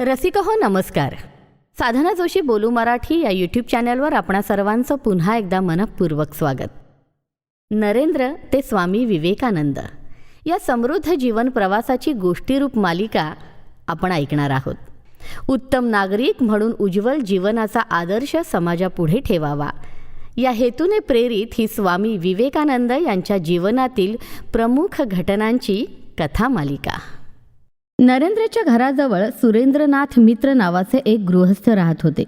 रसिक हो नमस्कार. साधना जोशी बोलू मराठी या यूट्यूब चॅनलवर आपणा सर्वांचं पुन्हा एकदा मनपूर्वक स्वागत. नरेंद्र ते स्वामी विवेकानंद. या समृद्ध जीवन प्रवासाची गोष्टीरूप मालिका आपण ऐकणार आहोत. उत्तम नागरिक म्हणून उज्ज्वल जीवनाचा आदर्श समाजापुढे ठेवावा. या हेतूने प्रेरित ही स्वामी विवेकानंद यांच्या जीवनातील प्रमुख घटनांची कथा मालिका. नरेंद्रच्या घराजवळ सुरेंद्रनाथ मित्र नावाचे एक गृहस्थ राहत होते.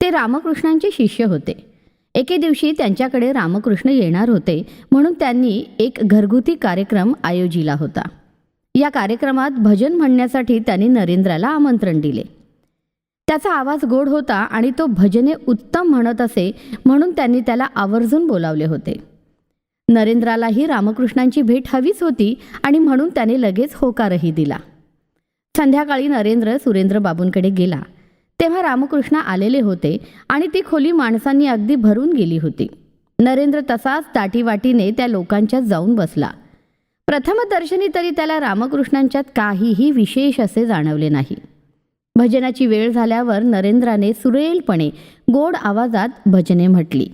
ते रामकृष्णांचे शिष्य होते. एके दिवशी त्यांच्याकडे रामकृष्ण येणार होते म्हणून त्यांनी एक घरगुती कार्यक्रम आयोजिला होता. या कार्यक्रमात भजन म्हणण्यासाठी त्यांनी नरेंद्राला आमंत्रण दिले. त्याचा आवाज गोड होता आणि तो भजने उत्तम म्हणत असे म्हणून त्यांनी त्याला आवर्जून बोलावले होते. नरेंद्रालाही रामकृष्णांची भेट हवीच होती आणि म्हणून त्याने लगेच होकारही दिला. संध्याकाळी नरेंद्र सुरेंद्र बाबूंकडे गेला. तेव्हा रामकृष्ण आलेले होते आणि ती खोली माणसांनी अगदी भरून गेली होती. नरेंद्र तसाच दाटीवाटीने त्या लोकांच्यात जाऊन बसला. प्रथमदर्शनी तरी त्याला रामकृष्णांच्यात काहीही विशेष असे जाणवले नाही. भजनाची वेळ झाल्यावर नरेंद्राने सुरेलपणे गोड आवाजात भजने म्हटली.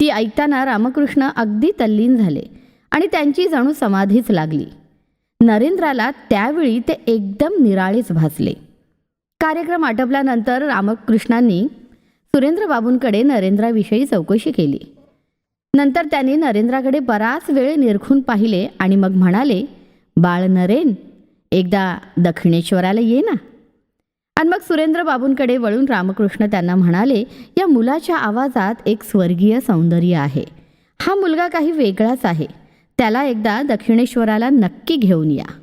ती ऐकताना रामकृष्ण अगदी तल्लीन झाले आणि त्यांची जणू समाधीच लागली. नरेंद्राला त्यावेळी ते एकदम निराळेच भासले. कार्यक्रम आटपल्यानंतर रामकृष्णांनी सुरेंद्रबाबूंकडे नरेंद्राविषयी चौकशी केली. नंतर त्यांनी नरेंद्राकडे बराच वेळ निरखून पाहिले आणि मग म्हणाले बाळ नरेन एकदा दक्षिणेश्वराला ये ना. आणि मग सुरेंद्रबाबूंकडे वळून रामकृष्ण त्यांना म्हणाले या मुलाच्या आवाजात एक स्वर्गीय सौंदर्य आहे. हा मुलगा काही वेगळाच आहे. त्याला एकदा दक्षिणेश्वराला नक्की घेऊन या.